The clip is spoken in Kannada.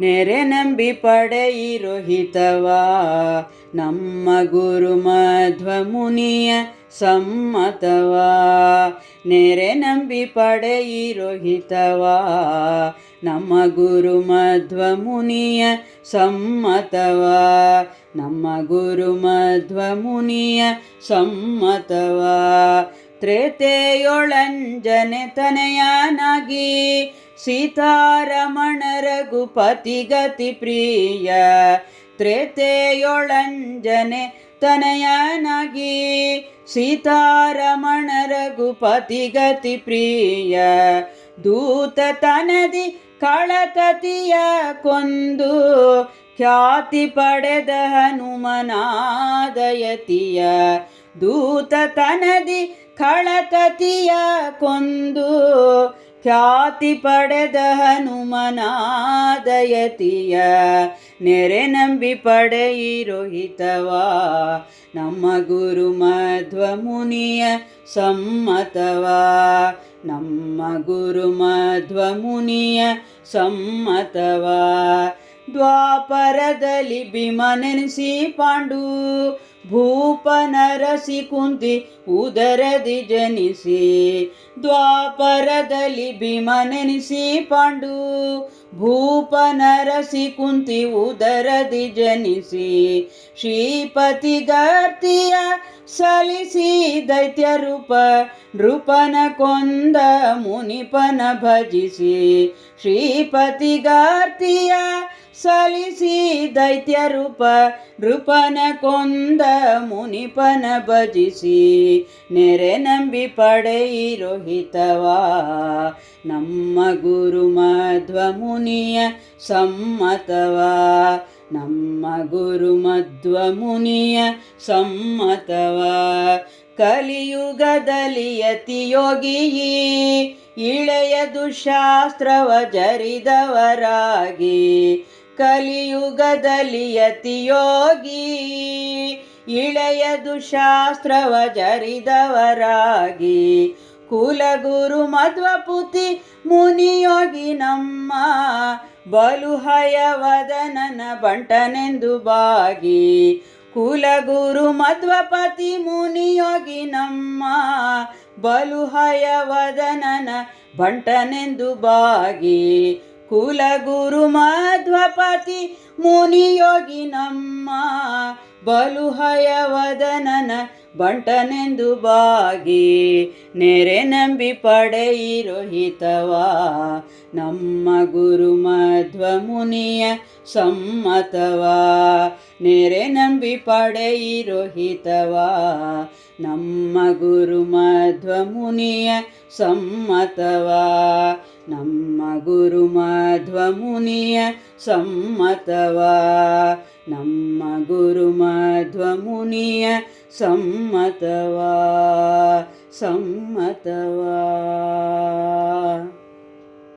ನೆರೆ ನಂಬಿ ಪಡೆಯಿರೋ ಹಿತವಾ? ನಮ್ಮ ಗುರು ಮಧ್ವ ಮುನಿಯ ಸಮ್ಮತವಾ? ನೆರೆ ನಂಬಿ ಪಡೆಯಿರೋ ಹಿತವಾ? ನಮ್ಮ ಗುರು ಮಧ್ವ ಮುನಿಯ ಸಮ್ಮತವಾ? ನಮ್ಮ ಗುರು ಮಧ್ವ ಮುನಿಯ ಸಮ್ಮತವಾ? ತ್ರೇತೆಯೊಳಂಜನೆ ತನೆಯನಾಗಿ ಸೀತಾರಮಣ ರಘುಪತಿ ಗತಿ ಪ್ರಿಯ, ತ್ರೇತೆಯೊಳಂಜನೆ ತನಯನಗಿ ಸೀತಾರಮಣ ರಘುಪತಿ ಗತಿ ಪ್ರಿಯ ದೂತ ತನದಿ ಕಳಕತಿಯ ಕೊಂದು ಖ್ಯಾತಿ ಪಡೆದ ಹನುಮನಾದಯತಿಯ ದೂತ ತನದಿ ಕಳಕತಿಯ ಕೊಂದು ಖ್ಯಾತಿ ಪಡೆದ ಹನುಮನಾದಯತಿಯ ನೆರೆ ನಂಬಿ ಪಡೆಯಿರೋ ಹಿತವಾ ನಮ್ಮ ಗುರು ಮಧ್ವ ಮುನಿಯ ಸಮ್ಮತವಾ. ನಮ್ಮ ಗುರು ಮಧ್ವ ಮುನಿಯ ಸಮ್ಮತವಾ. ದ್ವಾಪರದಲ್ಲಿ ಭೀಮನೆನಿಸಿ ಪಾಂಡು ಭೂಪ ನರಸಿ ಕುಂತಿ ಉದರದಿ ಜನಿಸಿ ದ್ವಾಪರದಲ್ಲಿ ಭೀಮನೆನಿಸಿ ಪಾಂಡು. ಭೂಪ ನರಸಿ ಕುಂತಿ ಉದರದಿ ಜನಿಸಿ ಶ್ರೀಪತಿಗರ್ತಿಯ ಸಲಿಸಿ ದೈತ್ಯ ರೂಪ, ನೃಪನ ಕೊಂದ ಮುನಿಪನ ಭಜಿಸಿ, ಶ್ರೀಪತಿ ಶ್ರೀಪತಿಗಾರ್ತಿಯ ಸಲಿಸಿ ದೈತ್ಯ ರೂಪ, ನೃಪನ ಕೊಂದ ಮುನಿಪನ ಭಜಿಸಿ, ನೆರೆ ನಂಬಿ ಪಡೆಯಿರೋಹಿತವಾ ನಮ್ಮ ಗುರು ಮಧ್ವ ಮುನಿಯ ಸಮ್ಮತವ? ನಮ್ಮ ಗುರು ಮಧ್ವ ಮುನಿಯ ಸಮ್ಮತವ? ಕಲಿಯುಗದಲ್ಲಿ ಯತಿಯೋಗಿಯಿ ಇಳೆಯ ದುಶಾಸ್ತ್ರವ ಜರಿದವರಾಗಿ, ಕಲಿಯುಗದಲ್ಲಿ ಯತಿಯೋಗಿ ಇಳೆಯ ದುಶಾಸ್ತ್ರವ ಜರಿದವರಾಗಿ ಕುಲಗುರು ಮಧ್ವಪುತಿ ಮುನಿಯೋಗಿ ನಮ್ಮ ಬಲುಹಯವದನನ ಬಂಟನೆಂದು ಬಾಗಿ. ಕುಲಗುರು ಮಧ್ವಪತಿ ಮುನಿಯೋಗಿ ನಮ್ಮ ಬಲುಹಯವದನನ ಬಂಟನೆಂದು ಬಾಗಿ. ಕುಲಗುರು ಮಧ್ವಪತಿ ಮುನಿಯೋಗಿ ನಮ್ಮ ಬಲುಹಯವದನನ ಬಂಟನೆಂದು ಬಾಗಿ, ನೆರೆ ನಂಬಿ ಪಡೆಯಿರೋ ಹಿತವಾ ನಮ್ಮ ಗುರು ಮಧ್ವ ಮುನಿಯ ಸಮ್ಮತವಾ. ನೆರೆ ನಂಬಿ ಪಡೆಯಿರೋ ಹಿತವಾ ನಮ್ಮ ಗುರು ಮಧ್ವ ಮುನಿಯ ಸಮ್ಮತವಾ. ನಮ್ಮ ಗುರು ಮಧ್ವ ಮುನಿಯ ಸಮ್ಮತವಾ. ನಮ್ಮ ಗುರು ಮಧ್ವ ಮುನಿಯ ಸಮ್ಮತವಾ ಸಮ್ಮತವಾ.